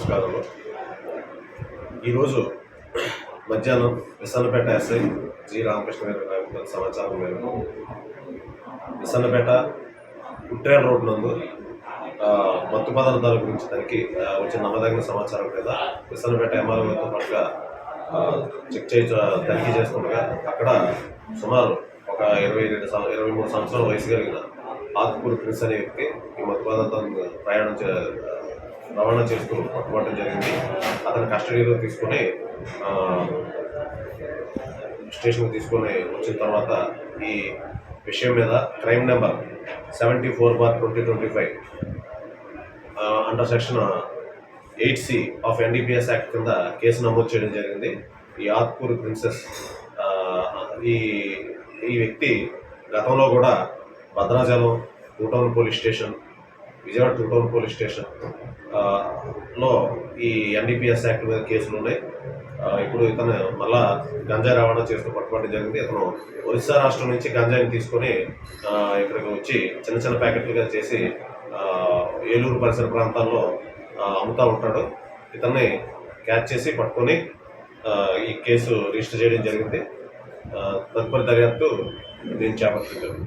స్వాగతం. ఈరోజు మధ్యాహ్నం విసన్నపేట ఎస్ఐ జి రామకృష్ణ గారి సమాచారం మేరకు విసన్నపేట కుట్రేల రోడ్ నందు మత్తు పదార్థాల గురించి దానికి ఆ, వచ్చిన నమ్మదగిన సమాచారం మీద విసన్నపేట ఎంఆర్ఓతో పాటుగా చెక్ చేయి తనిఖీ చేస్తుండగా అక్కడ సుమారు ఒక ఇరవై రెండు ఇరవై మూడు సంవత్సరాల వయసు కలిగిన ఆత్మకూరు క్రిస్ అనే వ్యక్తి ఈ మత్తు ప్రయాణం చే రవాణా చేస్తూ పట్టుబడడం జరిగింది. అతని కస్టడీలో తీసుకొని ఆ, స్టేషన్కి తీసుకొని వచ్చిన తర్వాత ఈ విషయం మీద crime number seventy four bar twenty twenty five under section eight C of NDPS act కింద కేసు నమోదు చేయడం జరిగింది. ఈ ఆత్కూరు ప్రిన్సెస్ ఈ ఈ వ్యక్తి గతంలో కూడా Bhadrachalam two town police station Vijayawada two town police స్టేషన్లో ఈ ఎన్డీపీఎస్ యాక్ట్ మీద కేసులు ఉన్నాయి. ఇప్పుడు ఇతను మళ్ళా గంజాయి రవాణా చేస్తూ పట్టుబడి జరిగింది. ఇతను ఒరిస్సా రాష్ట్రం నుంచి గంజాయిని తీసుకొని ఇక్కడికి వచ్చి చిన్న చిన్న ప్యాకెట్లుగా చేసి ఏలూరు పరిసర ప్రాంతాల్లో అమ్ముతూ ఉంటాడు. ఇతన్ని క్యాచ్ చేసి పట్టుకొని ఈ కేసు రిజిస్టర్ చేయడం జరిగింది. తదుపరి దర్యాప్తు నేను చేపడుతున్నాను